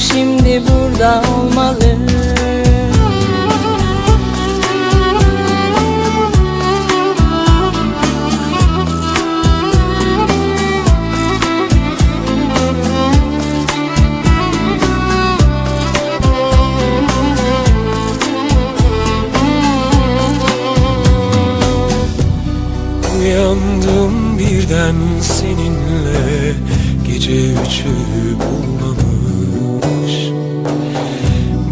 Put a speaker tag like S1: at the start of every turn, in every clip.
S1: şimdi burada olmalı.
S2: Uyandım birden seninle Gece üçü bulmamış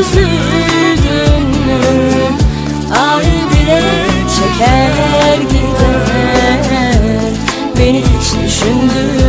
S1: üzüldün mü? Ay bile çeker gider Beni hiç düşündün